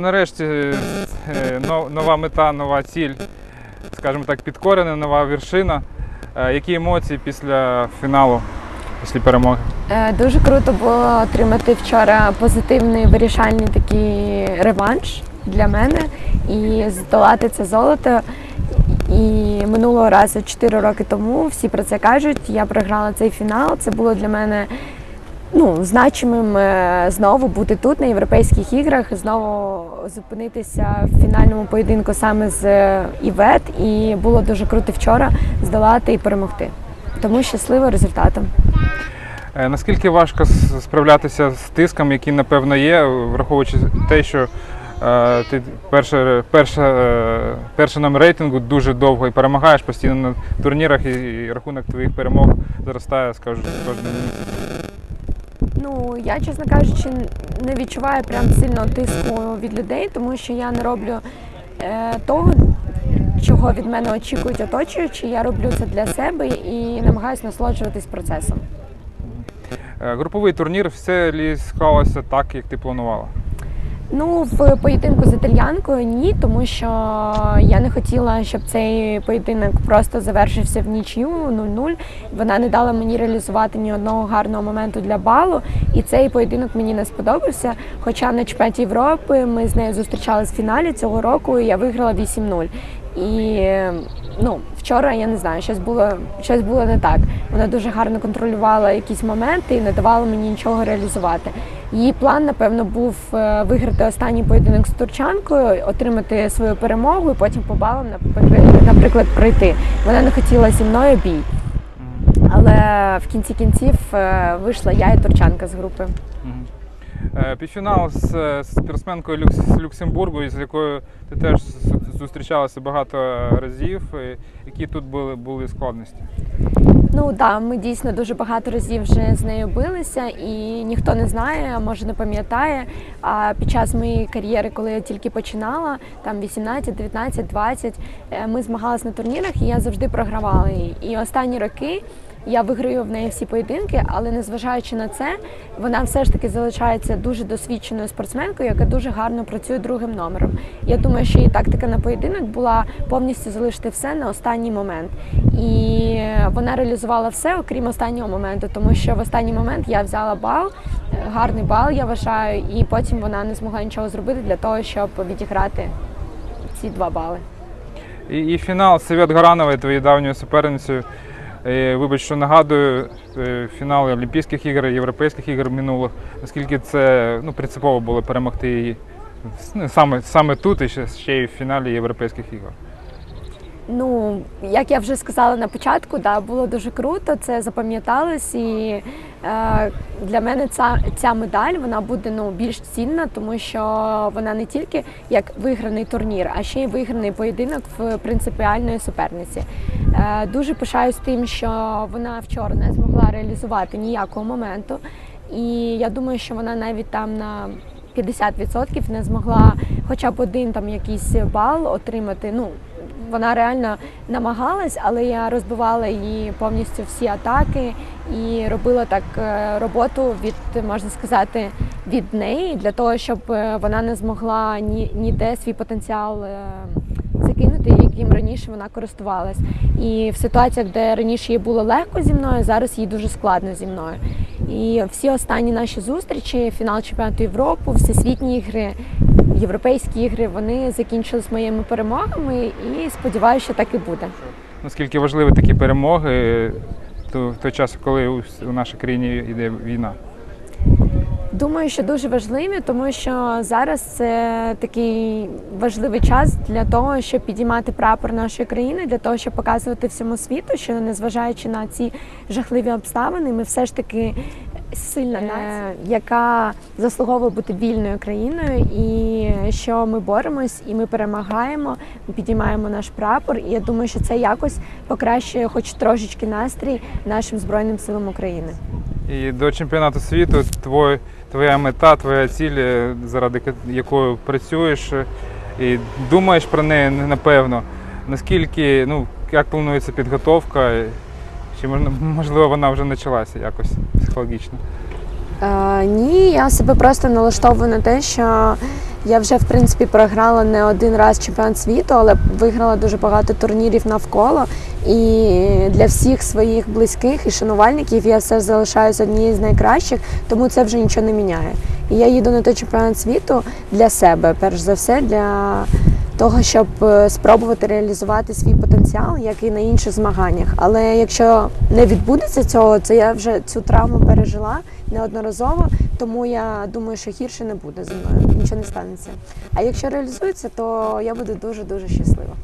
Нарешті е, нова мета, нова ціль, скажімо так, підкорена, нова вершина. Е, Які емоції після фіналу, після перемоги? Е, Дуже круто було отримати вчора позитивний вирішальний такий реванш для мене і здолати це золото. І минулого разу, 4 роки тому, всі про це кажуть. Я програла цей фінал. Це було для мене ну, значимим е, знову бути тут на європейських іграх, знову зупинитися в фінальному поєдинку саме з е, Івет. І було дуже круто вчора здолати і перемогти. Тому щаслива результатом. Е, Наскільки важко справлятися з тиском, який напевно є, враховуючи те, що ти перше, е, перший номер рейтингу дуже довго і перемагаєш постійно на турнірах, і, і рахунок твоїх перемог зростає, скажу, кожним місяцем. Ну, я, чесно кажучи, не відчуваю прям сильно тиску від людей, тому що я не роблю е, того, чого від мене очікують оточуючі. Я роблю це для себе і намагаюся насолоджуватись процесом. Е, Груповий турнір все ліскалося так, як ти планувала. Ну, в поєдинку з італьянкою ні, тому що я не хотіла, щоб цей поєдинок просто завершився в нічю 0-0. Вона не дала мені реалізувати ні одного гарного моменту для балу, і цей поєдинок мені не сподобався. Хоча на чемпіонаті Європи ми з нею зустрічались в фіналі цього року, і я виграла 8-0. І ну, вчора я не знаю, щось було, щось було не так. Вона дуже гарно контролювала якісь моменти і не давала мені нічого реалізувати. Її план, напевно, був е, виграти останній поєдинок з турчанкою, отримати свою перемогу і потім по балам, наприклад, пройти. Вона не хотіла зі мною бій. Але в кінці кінців е, вийшла я і турчанка з групи. Е, Півфінал з е, спортсменкою Люкс, з Люксембургу, з якою ти теж зустрічалася багато разів. Які тут були, були складності? Ну да, ми дійсно дуже багато разів вже з нею билися, і ніхто не знає, може не пам'ятає. А під час моєї кар'єри, коли я тільки починала, там 18, 19, 20, е, ми змагалися на турнірах, і я завжди програвала її. І останні роки. Я виграю в неї всі поєдинки, але незважаючи на це, вона все ж таки залишається дуже досвідченою спортсменкою, яка дуже гарно працює другим номером. Я думаю, що її тактика на поєдинок була повністю залишити все на останній момент. І вона реалізувала все, окрім останнього моменту, тому що в останній момент я взяла бал, гарний бал, я вважаю, і потім вона не змогла нічого зробити для того, щоб відіграти ці два бали. І, і фінал Совет Гаранової, твоєю давньою суперницею. Вибач, що нагадую, е, фінали Олімпійських ігор, Європейських ігор минулих. оскільки це ну, принципово було перемогти її ну, саме, саме тут і ще й в фіналі Європейських ігор. Ну, як я вже сказала на початку, да, було дуже круто, це запам'яталось. І е, для мене ця, ця медаль вона буде ну, більш цінна, тому що вона не тільки як виграний турнір, а ще й виграний поєдинок в принципіальної суперниці. Е, дуже пишаюсь тим, що вона вчора не змогла реалізувати ніякого моменту. І я думаю, що вона навіть там на 50% не змогла хоча б один там якийсь бал отримати. Ну, вона реально намагалась, але я розбивала її повністю всі атаки і робила так е, роботу від, можна сказати, від неї для того, щоб е, вона не змогла ні, ніде свій потенціал е, закинути, яким раніше вона користувалась. І в ситуаціях, де раніше їй було легко зі мною, зараз їй дуже складно зі мною. І всі останні наші зустрічі, фінал чемпіонату Європи, всесвітні ігри, європейські ігри, вони закінчились моїми перемогами і сподіваюся, що так і буде. Наскільки важливі такі перемоги то- в той час, коли у, у нашій країні йде війна? Думаю, що дуже важливі, тому що зараз це такий важливий час для того, щоб підіймати прапор нашої країни, для того, щоб показувати всьому світу, що незважаючи на ці жахливі обставини, ми все ж таки сильна нація, яка заслуговує бути вільною країною, і що ми боремось і ми перемагаємо, ми підіймаємо наш прапор. І я думаю, що це якось покращує, хоч трошечки настрій нашим збройним силам України. І до чемпіонату світу твой, твоя мета, твоя ціль, е, заради якої працюєш е, і думаєш про неї, напевно. Наскільки, ну, як планується підготовка? Чи можна- можливо вона вже почалася якось психологічно? Е, ні, я себе просто налаштовую на те, що Я вже в принципі програла не один раз чемпіонат світу, але виграла дуже багато турнірів навколо. І для всіх своїх близьких і шанувальників я все ж залишаюся однією з найкращих, тому це вже нічого не міняє. І я їду на той чемпіонат світу для себе, перш за все, для того, щоб е, спробувати реалізувати свій потенціал, як і на інших змаганнях. Але якщо не відбудеться цього, то я вже цю травму пережила неодноразово, тому я думаю, що гірше не буде зі мною, нічого не станеться. А якщо реалізується, то я буду дуже дуже щаслива.